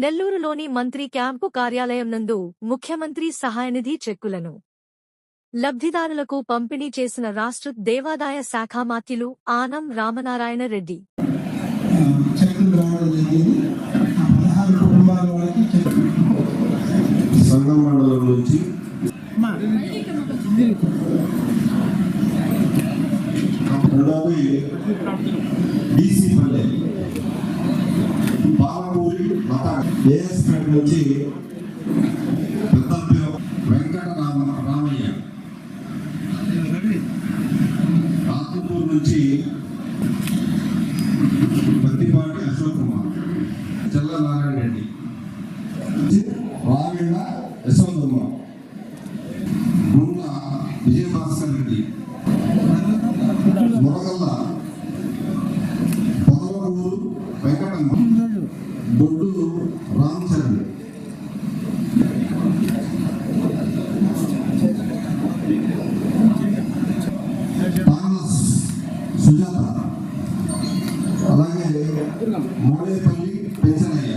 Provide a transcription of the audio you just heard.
నెల్లూరులోని మంత్రి క్యాంపు కార్యాలయం నందు ముఖ్యమంత్రి సహాయనిధి చెక్కులను. లబ్ధిదారులకు పంపిణీ చేసిన రాష్ట్ర దేవాదాయ శాఖ మాత్యులు ఆనం రామనారాయణ రెడ్డి. ఏఎస్ పేట నుంచి పెద్దపల్లి వెంకట రామ రామయ్య. రాతపూర్ నుంచి పత్తిపాటి అశోక్ కుమార్. చెల్ల నారాయణ రెడ్డి. రావిళ్ళ యశోదమ్మ గుండ్ల విజయభాస్కర్ రెడ్డి. మురగల్ల పొదలూరు వెంకటమ్మ. దొడ్డు మూడేపల్లి పెంచనయ్య